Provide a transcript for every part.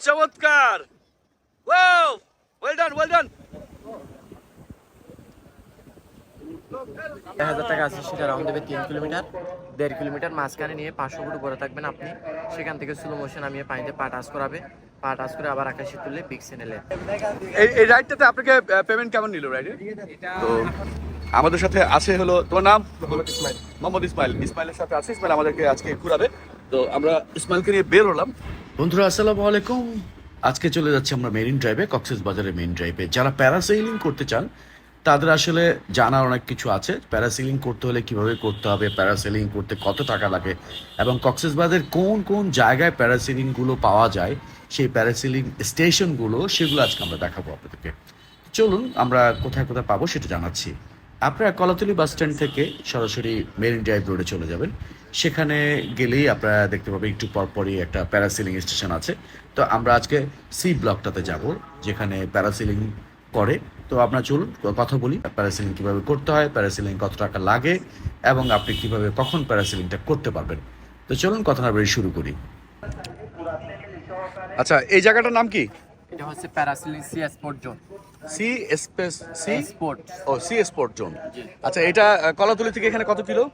চমৎকার। Wow well done well done এক হাজার টাকা আছে সেটা রাউন্ড দেবে তিন কিলোমিটার দেড় কিলোমিটার মাঝখানে নিয়ে পাঁচশো ফুট উপরে থাকবেন আপনি। সেখান থেকে স্লো মোশন আমি পানিতে পা টাচ করাবে। পা টাচ করে আবার আকাশে তুললে পিক সেনেলে এই এই রাইডটাতে আপনাকে পেমেন্ট কেমন নিল রাইডে তো আমাদের সাথে আছে হলো তোমার নাম? মোহাম্মদ ইসমাইল। ইসমাইলের সাথে আছে ইসমাইল আমাদেরকে আজকে ঘুরাবে। তো আমরা ইসমাইলকে নিয়ে বের হলাম। বন্ধুরা, আসসালামু আলাইকুম। আজকে চলে যাচ্ছি আমরা মেরিন ড্রাইভে, কক্সেস বাজারের মেরিন ড্রাইভে। যারা প্যারাসেইলিং করতে চান, তাদের আসলে জানার অনেক কিছু আছে। প্যারাসেলিং করতে হলে কীভাবে করতে হবে প্যারাসেলিং করতে কত টাকা লাগে এবং কক্সেস বাজারের কোন কোন জায়গায় প্যারাসেলিংগুলো পাওয়া যায়, সেই প্যারাসেলিং স্টেশনগুলো সেগুলো আজকে আমরা দেখাবো আপনাদেরকে। চলুন, আমরা কোথায় কোথায় পাবো সেটা জানাচ্ছি। আপনারা কলাতলি বাস স্ট্যান্ড থেকে সরাসরি মেরিন ড্রাইভ রোডে চলে যাবেন। সেখানে গেলেই আপনারা দেখতে পাবেন একটু পরপরই একটা প্যারাসিলিং স্টেশন আছে। তো আমরা আজকে সি ব্লকটাতে যাব যেখানে প্যারাসিলিং করে। তো আপনার চলুন কথা বলি প্যারাসিলিং কীভাবে করতে হয় প্যারাসিলিং কত টাকা লাগে এবং আপনি কীভাবে কখন প্যারাসিলিংটা করতে পারবেন। তো চলুন কথা না বলে শুরু করি। আচ্ছা এই জায়গাটার নাম কি? এটা হচ্ছে parasailing sea sport zone sea space sea? Sport. ও সি স্পোর্ট জোন। আচ্ছা এটা কলাতলি থেকে এখানে কত কিলো?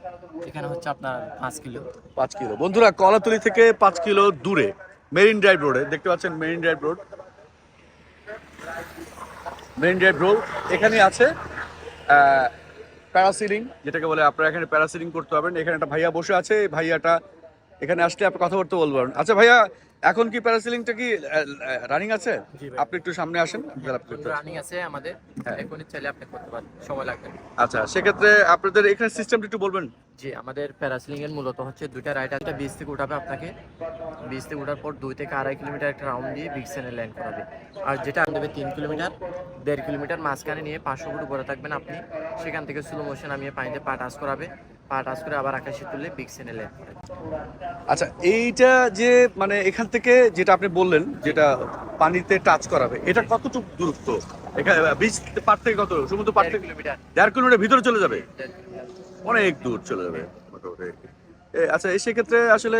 এখানে হচ্ছে আপনার পাঁচ কিলো। পাঁচ কিলো। বন্ধুরা কলাতলি থেকে পাঁচ কিলো দূরে মেরিন ড্রাইভ রোডে দেখতে পাচ্ছেন marine drive road. Marine drive road এখানে আছে প্যারাসিলিং যেটাকে বলে আপনারা এখানে প্যারাসিলিং করতে পারবেন। এখানে একটা ভাইয়া বসে আছে এই ভাইয়াটা এখানে আসলে আপনি কথা বলতে বলবেন। আচ্ছা ভাইয়া এখন কি প্যারাসিলিংটা কি রানিং আছে? আপনি একটু সামনে আসেন রানিং আছে আমাদের। হ্যাঁ। এখনই চাইলে আপনি করতে পারেন সময় লাগবে। আচ্ছা সেক্ষেত্রে আপনাদের এখানে সিস্টেমটা একটু বলবেন। জি আমাদের প্যারাসিলিং এর মূলত হচ্ছে দুইটা রাইড আছে বিচ থেকে উঠাবে আপনাকে। বিচ থেকে উঠার পর দুই থেকে আড়াই কিলোমিটার একটা রাউন্ড দিয়ে বিগ সেনে ল্যান্ড করাবে। আর যেটা দেবে তিন কিলোমিটার দেড় কিলোমিটার মাঝখানে নিয়ে পাঁচশো ফুট উপরে থাকবেন আপনি। সেখান থেকে স্লো মোশন আমি পানিতে পা টাচ করাবে। পা টাচ করে আবার আকাশে তুললে বিগ সেনে আচ্ছা এইটা যে মানে এখান থেকে যেটা আপনি বললেন যেটা পানিতে টাচ করাবে এটা কতটুকু দূরত্ব? এখানে বীজ পার থেকে কত সমুদ্র পার থেকে? কিলোমিটার। দেড় কিলোমিটার ভিতরে চলে যাবে? অনেক দূর চলে যাবে আচ্ছা এই সেক্ষেত্রে আসলে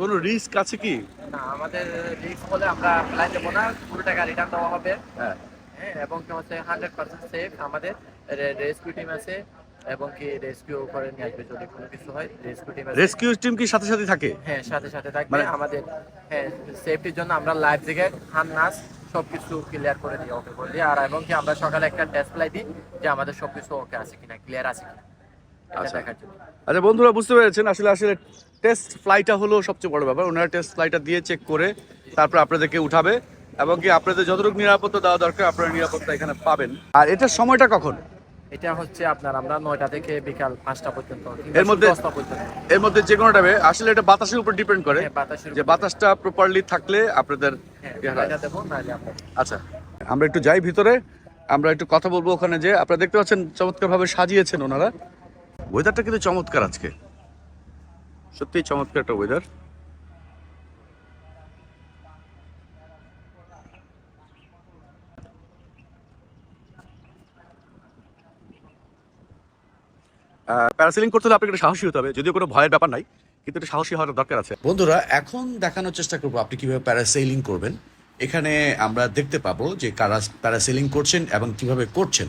কোনো রিস্ক আছে কি? না আমাদের রিস্ক বলে আমরা ফ্লাই দেবো না পুরো টাকা রিটার্ন দেওয়া হবে। হ্যাঁ। হ্যাঁ এবং কি হচ্ছে হান্ড্রেড পার্সেন্ট সেফ আমাদের। রেস্কিউ টিম আছে। এবং কি রেস্কিউ করে নিয়ে আসবে যদি কোনো কিছু হয় রেস্কিউ টিম রেস্কিউ টিম কি সাথে সাথে থাকে? হ্যাঁ সাথে সাথে থাকবে। মানে- আমাদের হ্যাঁ সেফটির জন্য আমরা লাইফ জ্যাকেট হান নাস সবকিছু ক্লিয়ার করে দিই ওকে দিই আর এবং কি আমরা সকালে একটা টেস্ট ফ্লাই দিই যে আমাদের সবকিছু ওকে আছে কিনা ক্লিয়ার আছে কিনা। আচ্ছা। আচ্ছা বন্ধুরা বুঝতে পেরেছেন? আসলে আসলে টেস্ট ফ্লাইটা হলো সবচেয়ে বড় ব্যাপার। ওনারা টেস্ট ফ্লাইটা দিয়ে চেক করে তারপর আপনাদেরকে উঠাবে। এবং কি আপনাদের যতটুকু নিরাপত্তা দেওয়া দরকার আপনারা নিরাপত্তা এখানে পাবেন। আর এটার সময়টা কখন? এটা হচ্ছে আপনার আমরা নয়টা থেকে বিকাল পাঁচটা পর্যন্ত এর মধ্যে- এর মধ্যে যে কোনো টাইমে আসলে এটা বাতাসের উপর ডিপেন্ড করে। হ্যাঁ, যে বাতাসটা প্রপারলি থাকলে আপনাদের হ্যাঁ ইয়ে আচ্ছা আমরা একটু যাই ভিতরে। আমরা একটু কথা বলব ওখানে যে আপনারা দেখতে পাচ্ছেন চমৎকার ভাবে সাজিয়েছেন ওনারা। ওয়েদারটা কিন্তু চমৎকার আজকে। সত্যিই চমৎকার একটা ওয়েদার প্যারাসেলিং করতে হলে আপনাকে সাহসী হতে হবে, যদিও কোনো ভয়ের ব্যাপার নাই, কিন্তু একটা সাহসী হওয়ার দরকার আছে। বন্ধুরা, এখন দেখানোর চেষ্টা করব আপনি কীভাবে প্যারাসেলিং করবেন। এখানে আমরা দেখতে পাবো যে কারা প্যারাসেলিং করছেন এবং কীভাবে করছেন।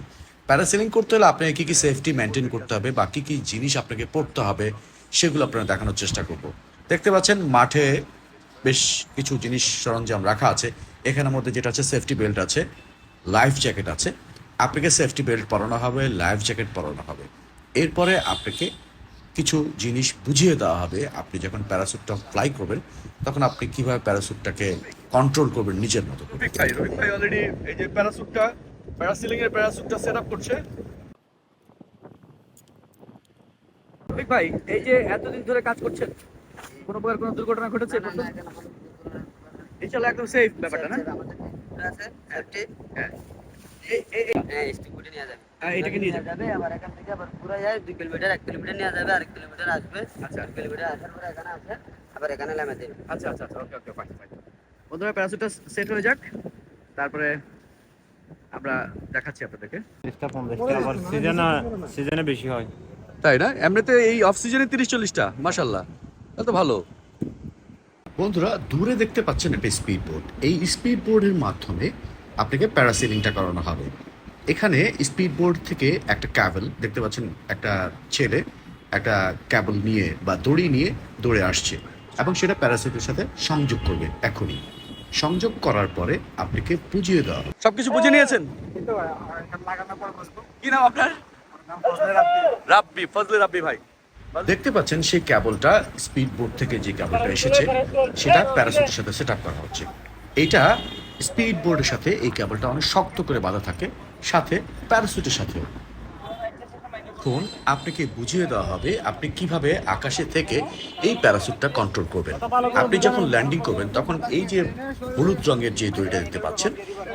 প্যারাসেলিং করতে হলে আপনাকে কি কি সেফটি মেনটেন করতে হবে বা কি কি জিনিস আপনাকে পড়তে হবে, সেগুলো আপনারা দেখানোর চেষ্টা করব। দেখতে পাচ্ছেন, মাঠে বেশ কিছু জিনিস সরঞ্জাম রাখা আছে। এখানের মধ্যে যেটা আছে সেফটি বেল্ট আছে লাইফ জ্যাকেট আছে। আপনাকে সেফটি বেল্ট পরানো হবে লাইফ জ্যাকেট পরানো হবে। এরপরে আপনাকে কিছু জিনিস বুঝিয়ে দেওয়া হবে। আপনি যখন প্যারাসুটটা ফ্লাই করবেন তখন আপনি কীভাবে প্যারাসুটটাকে কন্ট্রোল করবেন নিজের মতো করে। ভাই ভাই অলরেডি এই যে প্যারাসুটটা প্যারাসিলিং এর প্যারাসুটটা সেট আপ করছে। রফিক ভাই এই যে এতদিন ধরে কাজ করছেন কোনো প্রকার কোনো দুর্ঘটনা ঘটেছে? ইনশাআল্লাহ একদম সেফ ব্যাপারটা না? হ্যাঁ। এই- এই- এই- হ্যাঁ স্টিকুটি নিয়ে যাবে। হ্যাঁ, এটাকে নিয়ে যাবে। যাবে। আবার এখান থেকে আবার পুরো যায় দুই কিলোমিটার এক কিলোমিটার নিয়ে যাবে আরেক কিলোমিটার আসবে। আচ্ছা। কিলোমিটার আসার পরে এখানে আসবে আবার এখানে নামে দেবে। আচ্ছা আচ্ছা আচ্ছা ওকে ওকে ফাইন ফাইন বন্ধুরা প্যারাসুটটা সেট হয়ে যাক। তারপরে আমরা দেখাচ্ছি আপনাদেরকে। পঞ্চাশটা আবার সিজনে সিজনে বেশি হয়। তাই না? এমনিতে এই অফ সিজনে তিরিশ চল্লিশটা মাসাল্লাহ তাহলে তো ভালো। বন্ধুরা দূরে দেখতে পাচ্ছেন একটা স্পিড বোর্ড এই স্পিড বোর্ডের মাধ্যমে আপনাকে প্যারাসিলিংটা করানো হবে। এখানে স্পিড বোর্ড থেকে একটা ক্যাবল দেখতে পাচ্ছেন একটা ছেলে একটা ক্যাবল নিয়ে বা দড়ি নিয়ে দৌড়ে আসছে এবং সেটা প্যারাসিটের সাথে সংযোগ করবে এখনই। সংযোগ করার পরে আপনাকে বুঝিয়ে দেওয়া হবে। সবকিছু বুঝে নিয়েছেন? কি নাম আপনার? রাব্বি ফজলে রাব্বি ভাই। দেখতে পাচ্ছেন সেই ক্যাবলটা স্পিড বোর্ড থেকে যে ক্যাবলটা এসেছে সেটা প্যারাসুটের সাথে সেট আপ করা হচ্ছে। এইটা স্পিড বোর্ডের সাথে এই ক্যাবলটা অনেক শক্ত করে বাঁধা থাকে, সাথে প্যারাসুটের সাথেও। এখন আপনাকে বুঝিয়ে দেওয়া হবে আপনি কীভাবে আকাশে থেকে এই প্যারাসুটটা কন্ট্রোল করবেন। আপনি যখন ল্যান্ডিং করবেন, তখন এই যে হলুদ রঙের যে দড়িটা দেখতে পাচ্ছেন,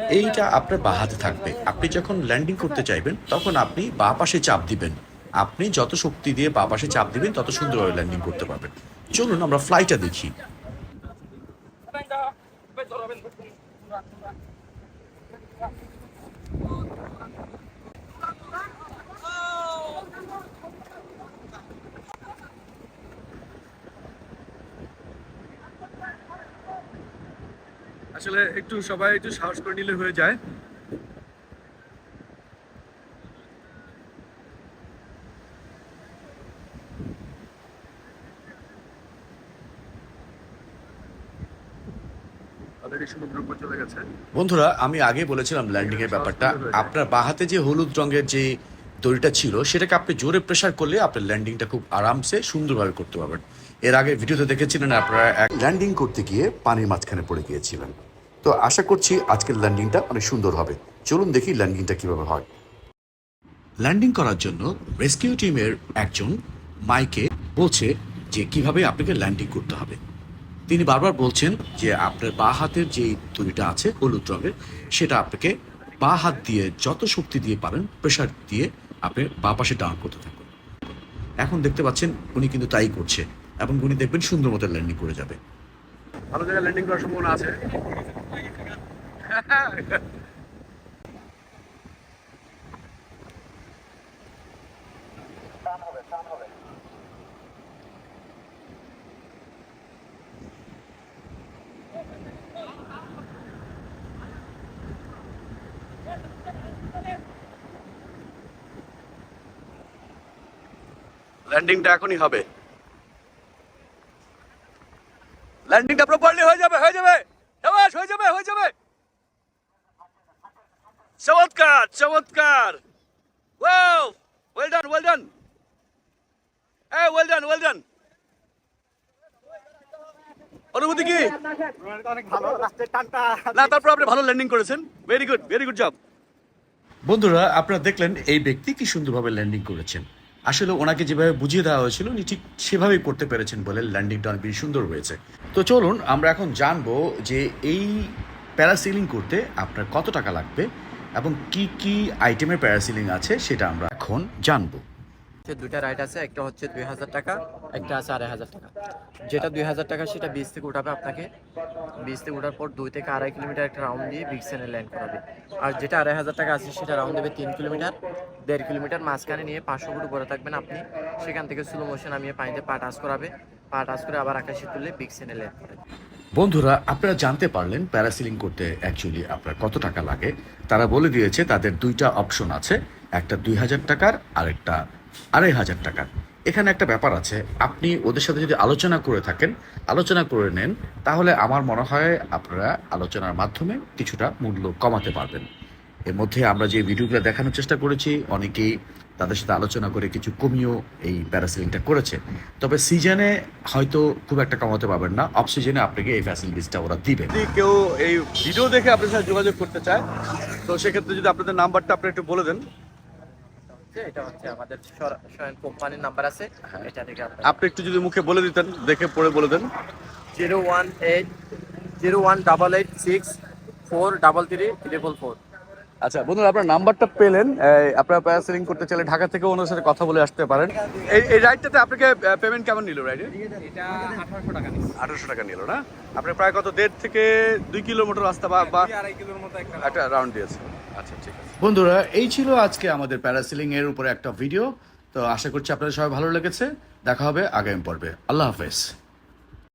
এইটা আপনার বাঁ হাতে থাকবে। আপনি যখন ল্যান্ডিং করতে চাইবেন, তখন আপনি বা পাশে চাপ দিবেন। আপনি যত শক্তি দিয়ে বাঁ পাশে চাপ দিবেন, তত সুন্দরভাবে ল্যান্ডিং করতে পারবেন। চলুন আমরা ফ্লাইটটা দেখি। আসলে একটু সবাই একটু সাহস করে নিলে হয়ে যায়। অলরেডি চলে গেছে। বন্ধুরা আমি আগে বলেছিলাম ল্যান্ডিং এর ব্যাপারটা। আপনার বাঁ হাতে যে হলুদ রঙের যে দড়িটা ছিল সেটাকে আপনি জোরে প্রেসার করলে আপনার ল্যান্ডিংটা খুব আরামসে সুন্দরভাবে করতে পারবেন। এর আগে ভিডিওতে দেখেছিলেন আপনারা এক ল্যান্ডিং করতে গিয়ে পানির মাঝখানে পড়ে গিয়েছিলেন। তো আশা করছি আজকের ল্যান্ডিংটা অনেক সুন্দর হবে। চলুন দেখি ল্যান্ডিংটা কীভাবে হয়। ল্যান্ডিং করার জন্য রেস্কিউ টিমের একজন মাইকে বলছে যে কীভাবে আপনাকে ল্যান্ডিং করতে হবে। তিনি বারবার বলছেন যে আপনার বা হাতের যে তুলিটা আছে, হলুদ রঙের, সেটা আপনাকে বা হাত দিয়ে যত শক্তি দিয়ে পারেন প্রেশার দিয়ে আপনি বা পাশে ডাউন করতে থাকুন। এখন দেখতে পাচ্ছেন উনি কিন্তু তাই করছে এবং উনি দেখবেন সুন্দর মতো ল্যান্ডিং করে যাবে। ভালো জায়গায় ল্যান্ডিং করার সম্ভাবনা আছে। ল্যান্ডিংটা এখনই হবে। ল্যান্ডিংটা প্রপারলি হয়ে যাবে হয়ে যাবে। শাবাশ হয়ে যাবে হয়ে যাবে। চমৎকার চমৎকার। Wow well done well done এই ওয়েল ডান ওয়েল ডান অনুভূতি কি? না তারপর আপনি ভালো ল্যান্ডিং করেছেন। Very good very good job বন্ধুরা, আপনারা দেখলেন এই ব্যক্তি কি সুন্দরভাবে ল্যান্ডিং করেছেন। আসলে ওনাকে যেভাবে বুঝিয়ে দেওয়া হয়েছিল, উনি ঠিক সেভাবেই করতে পেরেছেন বলে ল্যান্ডিংটা অনেক সুন্দর হয়েছে। তো চলুন, আমরা এখন জানব যে এই প্যারাসিলিং করতে আপনার কত টাকা লাগবে এবং কি কি আইটেমের প্যারাসিলিং আছে সেটা আমরা এখন জানব। হচ্ছে দুইটা রাইড আছে, একটা হচ্ছে দুই হাজার টাকা, একটা আছে আড়াই হাজার টাকা। যেটা দুই হাজার টাকা, সেটা বিচ থেকে উঠাবে আপনাকে। বিচ থেকে উঠার পর দুই থেকে আড়াই কিলোমিটার একটা রাউন্ড দিয়ে বিক্সেনে ল্যান্ড করাবে। আর যেটা আড়াই হাজার টাকা আছে, সেটা রাউন্ড দেবে তিন কিলোমিটার, দেড় কিলোমিটার মাঝখানে নিয়ে পাঁচশো ফুট উপরে থাকবেন আপনি। সেখান থেকে স্লো মোশন নামিয়ে পানিতে পা টাচ করাবে। পা টাচ করে আবার আকাশে তুললে বিক্সেনে ল্যান্ড করাবে। বন্ধুরা, আপনারা জানতে পারলেন প্যারাসিলিং করতে অ্যাকচুয়ালি আপনার কত টাকা লাগে। তারা বলে দিয়েছে, তাদের দুইটা অপশন আছে, একটা দুই হাজার টাকার আর একটা আড়াই হাজার টাকার এখানে একটা ব্যাপার আছে। আপনি ওদের সাথে যদি আলোচনা করে থাকেন, আলোচনা করে নেন, তাহলে আমার মনে হয় আপনারা আলোচনার মাধ্যমে কিছুটা মূল্য কমাতে পারবেন। এর মধ্যে আমরা যে ভিডিওগুলো দেখানোর চেষ্টা করেছি, অনেকেই তাদের সাথে আলোচনা করে কিছু কমিয়েও এই প্যারাসিলিংটা করেছে। তবে সিজনে হয়তো খুব একটা কমাতে পারবেন না। অফ সিজনে আপনাকে এই ফ্যাসিলিটিসটা ওরা দিবে। যদি কেউ এই ভিডিও দেখে আপনার সাথে যোগাযোগ করতে চায়, তো সেক্ষেত্রে যদি আপনাদের নাম্বারটা আপনি একটু বলে দেন। হচ্ছে এটা হচ্ছে আমাদের স্বয়ং কোম্পানির নাম্বার আছে এটা থেকে আপনি একটু যদি মুখে বলে দিতেন দেখে পড়ে বলে দেন। Zero one eight zero one double eight six four double three triple four. আচ্ছা বন্ধুরা আপনার নাম্বারটা পেলেন। আপনারা প্যারাসেলিং করতে চাইলে ঢাকা থেকে ওনার সাথে কথা বলে আসতে পারেন। এই এই রাইডটাতে আপনাকে পেমেন্ট কেমন নিল রাইডে এটা আঠারোশো টাকা নিচ্ছে আঠারোশো টাকা নিল না? আপনি প্রায় কত দেড় থেকে দুই কিলোমিটার রাস্তা বা বা আড়াই কিলোর মতো একটা একটা রাউন্ড দিয়েছে। আচ্ছা ঠিক আছে। বন্ধুরা এই ছিল আজকে আমাদের প্যারাসিলিং এর উপরে একটা ভিডিও তো আশা করছি আপনাদের সবাই ভালো লেগেছে। দেখা হবে আগামী পর্বে। আল্লাহ হাফেজ।